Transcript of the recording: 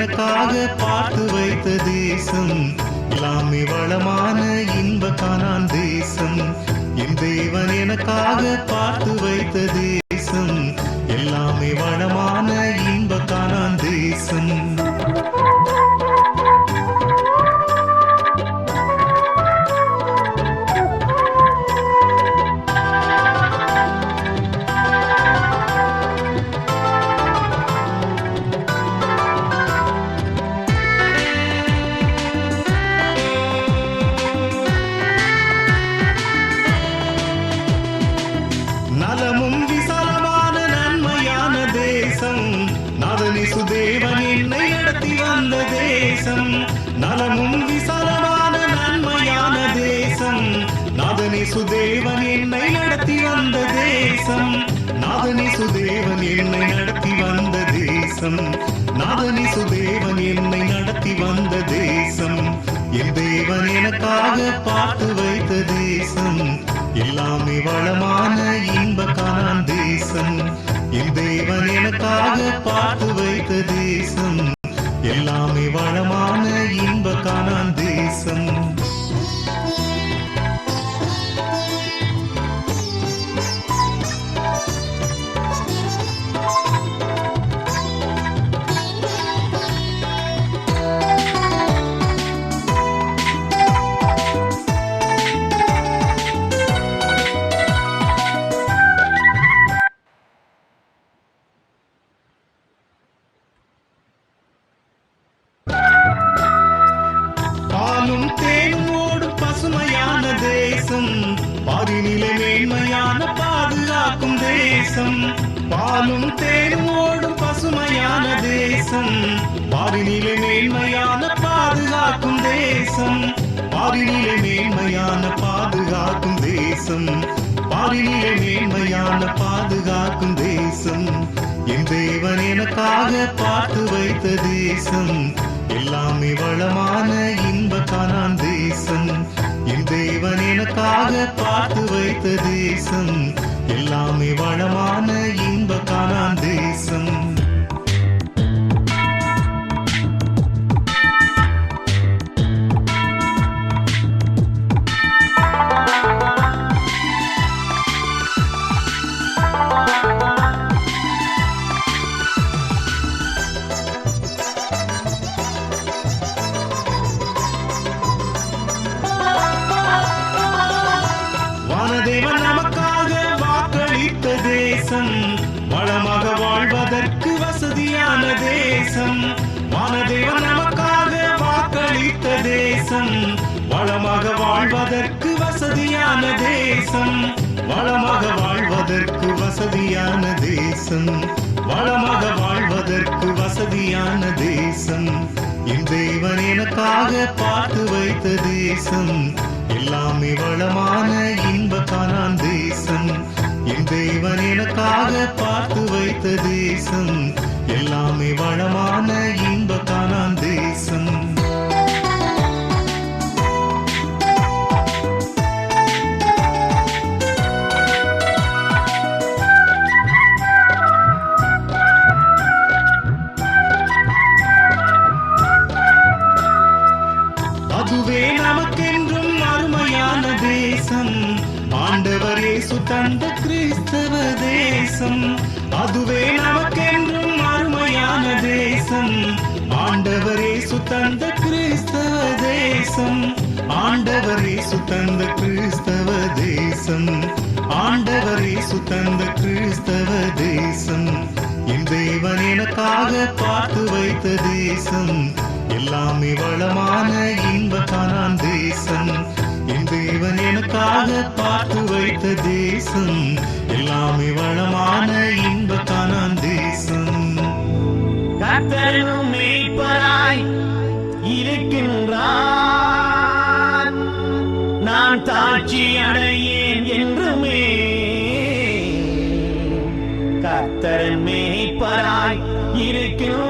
எனக்காக பார்த்து வைத்த தேசம் எல்லாமே வளமான இன்ப காணான் தேசம். என் தேவன் எனக்காக பார்த்து வைத்த தேசம். நாதனி சுதேவன் என்னை நடத்தி வந்த தேசம். நலமும் விசாலமான நன்மையான தேசம். நாதனி சுதேவன் என்னை நடத்தி வந்த தேசம். நாதனி சுதேவன் என்னை நடத்தி வந்த தேசம். நாதனி சுதேவன் என்னை நடத்தி வந்த தேசம். என் தேவன் எனக்காக பார்த்து வைத்த தேசம். எல்லாமே வளம் தேசம் தேசம். பாலும் தேனும் ஓடும் பசுமையான தேசம். பாரினிலே மேன்மையான பாதுகாக்கும் தேசம். பாரினிலே மேன்மையான பாதுகாக்கும் தேசம். பாரினிலே மேன்மையான பாதுகாக்கும் தேசம். என் தேவன் எனக்காக பார்த்து வைத்த தேசம். எல்லாமே வளமான இன்ப கானான் தேசம். என் தேவன் எனக்காக பார்த்து வைத்த தேசம். எல்லாமே வளமான தேசம் வளமாக வாழ்வதற்கு வசதியான தேசம். வானதேவன் நமக்காக வாக்களித்த தேசம். வளமாக வாழ்வதற்கு வசதியான தேசம். வளமாக வாழ்வதற்கு வசதியான தேசம். வளமாக வாழ்வதற்கு வசதியான தேசம். என் தேவன் எனக்காக பார்த்து வைத்த தேசம். எல்லாமே வளமான இன்ப கானான் தேசம். தேவன் பார்த்து வைத்த தேசம். எல்லாமே வளமான இன்ப கானான் தேசம். அதுவே நமக்கென்றும் அருமையான தேசம். ஆண்டவரே இயேசு கிறிஸ்தவ தேசம். அதுவே நமக்கென்றும் அருமையான தேசம். ஆண்டவரே இயேசு கிறிஸ்தவ தேசம். ஆண்டவரே இயேசு கிறிஸ்தவ தேசம். ஆண்டவரே இயேசு கிறிஸ்தவ தேசம். என் தேவன் எனக்காக பார்த்து வைத்த தேசம். எல்லாமே வளமான தேசம் எல்லாமே வளமான இன்ப கானான் தேசம். கர்த்தரும் மேய்ப்பராய் இருக்கின்றார். நான் தாட்சி அடையேன் என்றுமே. கர்த்தர் மேய்ப்பராய் இருக்கின்றார்